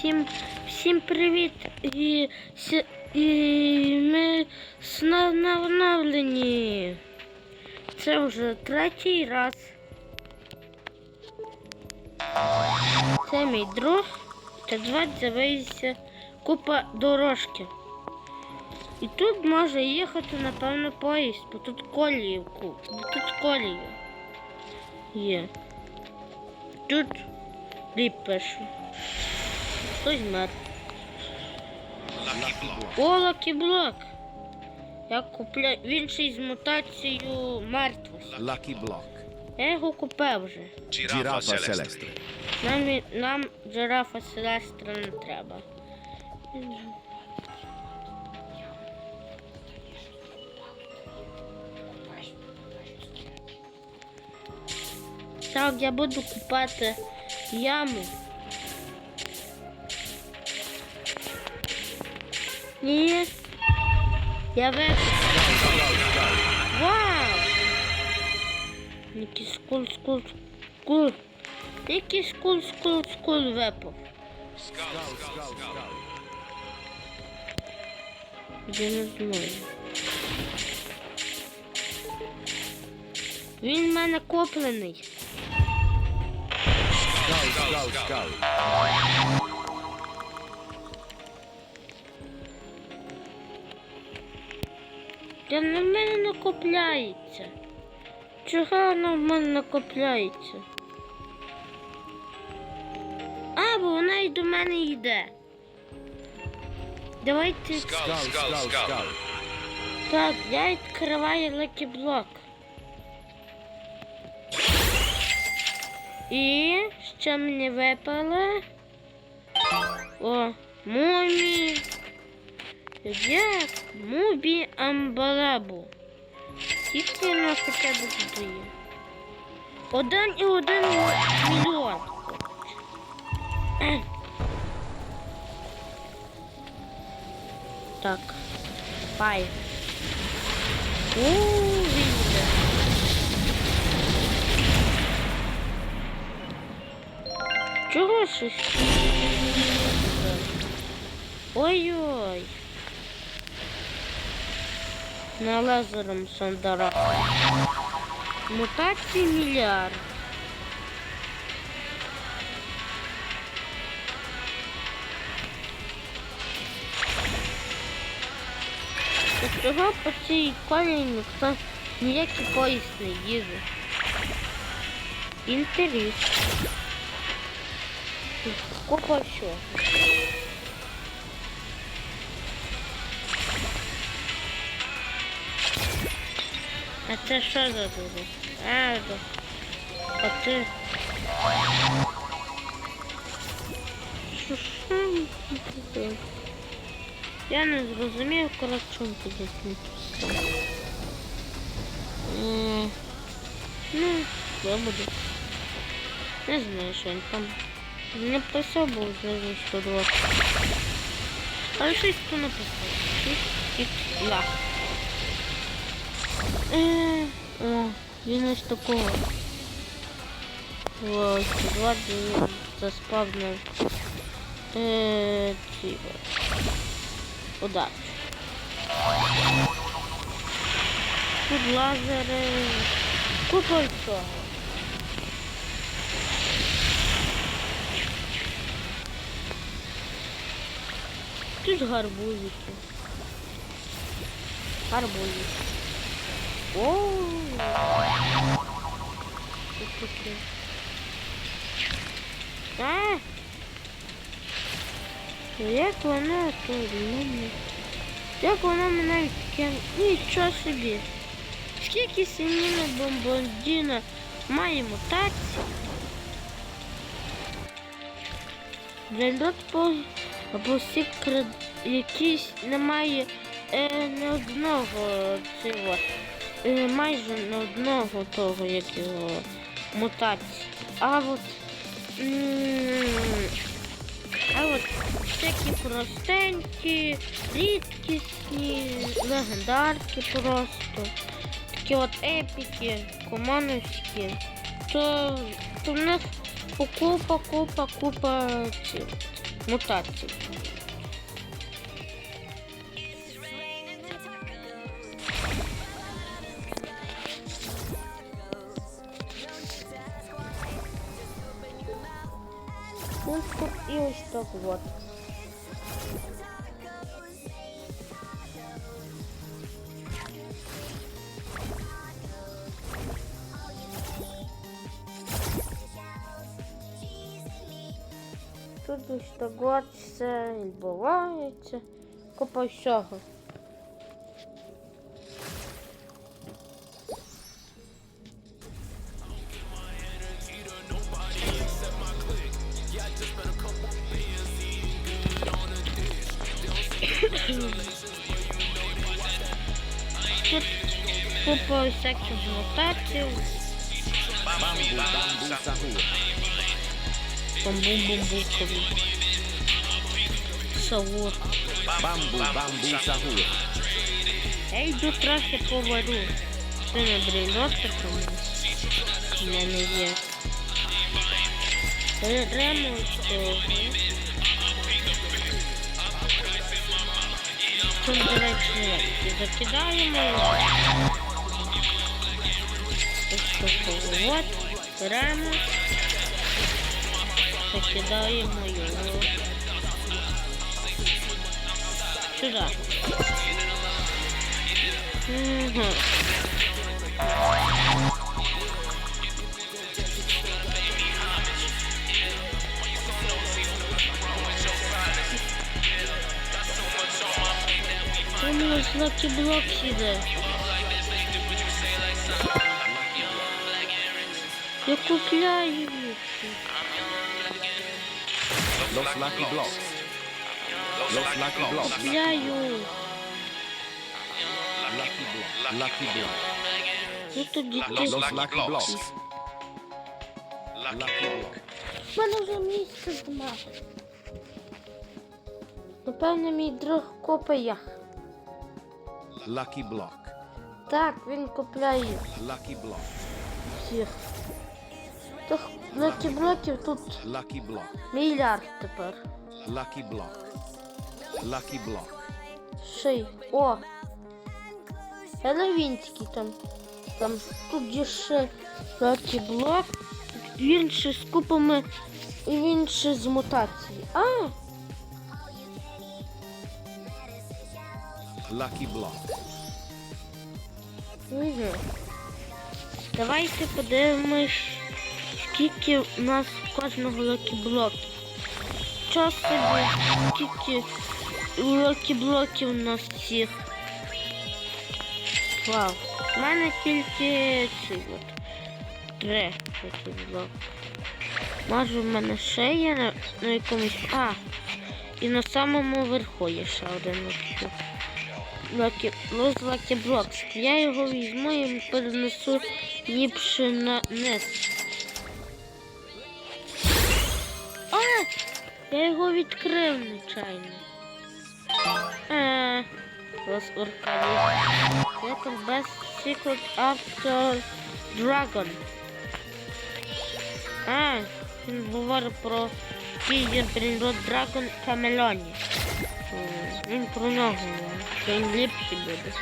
всім, всім привіт! І, і ми с- на, на оновленні. Це вже третій раз. Це мій друг. Та звати з'явився купа дорожки. І тут може їхати, напевно, поїзд, бо тут колії, бо тут колії є. Тут ліп. Хтось мер. О, лакіблок. Я купляю. Він ще й з мутацією мертвості. Lucky Block. Я його купив вже. Celeste. Celeste. Нам, нам жирафа Селестра не треба. Так, я буду купати яму. Ні. Я випив. Вау! Який скул, скул, скул. Який скул, скул, скул skull. Я не знаю. Він в мене куплений. Skull, skull, skull. Та на мене не купляється. Чого воно в мене не купляється? А, бо вона і до мене йде. Давайте. Skull, skull. skull. Так, я відкриваю лакіблок. І що мені випало? О, мумі. Як? Мубі амбалабу. Скільки вона хоча б тут є? Один і один мільйон. Так. Пай. У, видите. Чого щось? Ой-ой. На лазером Сандара. Мутації мільярд. З цього по цій колі ніхто ніякий поїзд не їде. Інтерес. Купа що. А це що за дури? А, да. А ти. Що що? таке? Я не зрозумів, коротше, чому тут написано. М, Ну, я буду. Не знаю, що він там. Не писав, бо вже 120. Але щось то написав. Щось ікс-ла. Е, О, він ось такого. Ось, два заспавнив. Е, ці. Удачі. Тут лазери. Купа всього. Тут гарбузики. Гарбузики. О! А! Як вона тут? Як вона мене відкинула? Нічого собі. Скільки сімейна бомбардіна має мутації? Блядот по або секрет якийсь немає е, не одного цього. Е, майже не одного того, як його мутації. А от а от всякі простенькі, рідкісні, легендарки просто. Такі от епіки, комановські. То, то в нас купа, купа, купа мутацій. І ось так от. Тут ось так вот все відбувається. Купа всього. Купа всяких. Савур. Bamboo, bamboo sahur. Я йду трохи повару. Це не брільотка тому. В мене є. Беремо цього. Тут, до речі, закидаємо такого от. Беремо. Закидаємо його. Сюди. Угу. Там ось Блок іде. Я купляю їх. Los lucky blocks. Los lucky blocks. Купляю. Lucky block. Lucky block. Ну тоді Los ти. Los lucky lucky blocks. blocks. Lucky Lucky block. block. У мене вже місце зма. Напевно, мій друг купає. Lucky block. Так, він купляє Lucky block. всіх. Тих блоків тут Lucky block. мільярд тепер. Lucky block. Lucky block. Ще й. О! Елевінський там. Там тут є ще лакі блок. Він ще з купами і він ще з мутації. А! Lucky block. Угу. Давайте подивимось, скільки у нас кожного локі-блоків. Що собі, скільки локі-блоків у нас всіх. Вау. У мене тільки ці от. Три локі-блоки. Може в мене ще є на, на якомусь. А! І на самому верху є ще один локі-блок. Лакі, Лакі Блокс. Я його візьму і перенесу ліпше на низ. Я його відкрив нечайно. Е, Оркалі. Я там без Secret After Dragon. А, він говорить про Фігер Брінрод Драгон. М, Він про нього. що Він ліпший буде.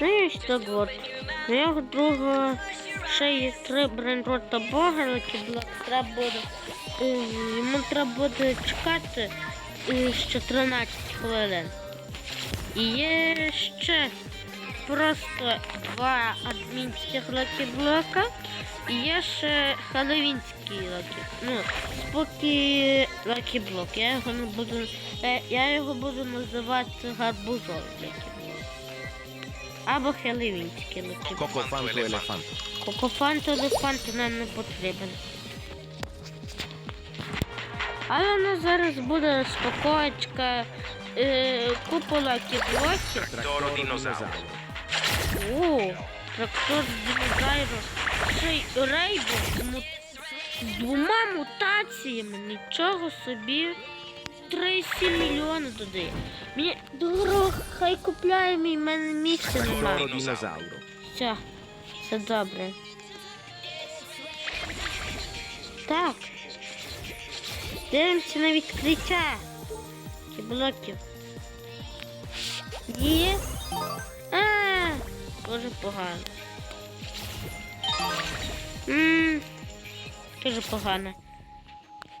Ну і ось так от. У його друга ще є три брендрота бога, які треба буде. е, Йому треба буде чекати е, ще 13 хвилин. І є ще просто два адмінських лакі-блока. І є ще халевінський лакі. Ну, спокій лакі-блок. Я його не буду. Я, я його буду називати гарбузовий лакі-блок. Або хелевінський лакі-блок. Coco fanto elefanto. Кокофант елефант нам не потрібен. Але у нас зараз буде спокоєчка, е, купола кіблоків. Trattoro dinosauro. О, трактор динозавру. Ще й рейбо з двома мутаціями. Нічого собі. 3,7 мільйони додає. Мені дорого, хай купляє мій, мене місця немає. Trattoro. Все. Все добре. Так. Дивимося на відкриття. Блоків. Є. А, дуже погано. Ммм, дуже погано.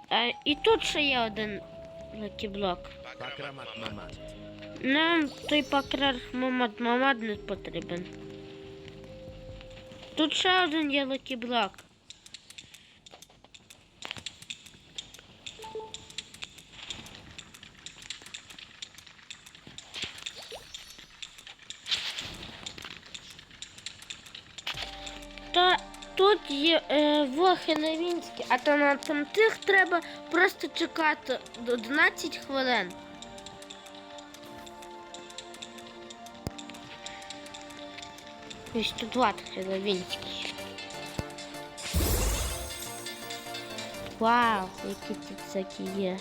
А, і тут ще є один блок. Нам той пакрар Мамад Мамад не потрібен. Тут ще один є блок. Та тут є е, вохи новінські, а то на там тих треба просто чекати 11 хвилин. Ось тут такі новінські. Вау, які всякі є.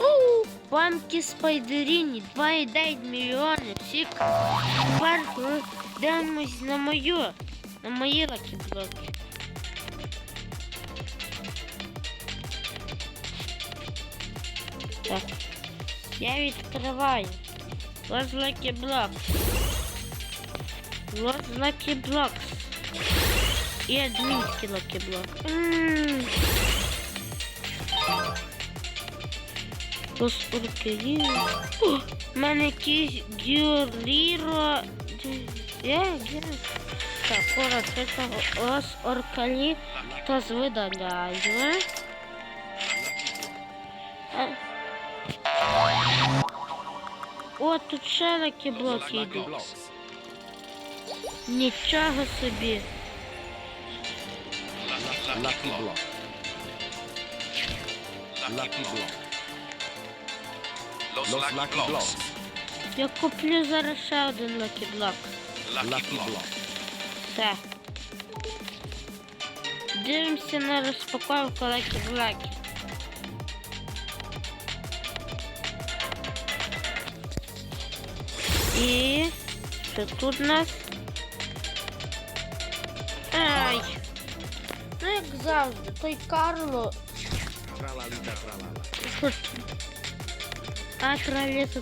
У, Памки спайдеріні 2,9 мільйони. Всі тепер дивимось на мою, на мої лакіблоки. Я відкриваю. Лакіблок. Вот Lucky Blocks. И админский Lucky Block. М. Ось оркелі. О, в мене якийсь Гюріро. Я, я. Так, пора це ось оркалі. То видаляю. Е. О, тут ще Block Lucky йдуть. Нічого собі. Lucky, lucky, Lucky block. block. Lucky block. Los, Los lucky, lucky blocks. blocks. Я куплю зараз ще один Lucky Block. Lucky, Lucky block. block. Так. Дивимося на розпаковку Lucky Block. І що тут у нас? Ай! Ну як завжди, той Карло. А краліто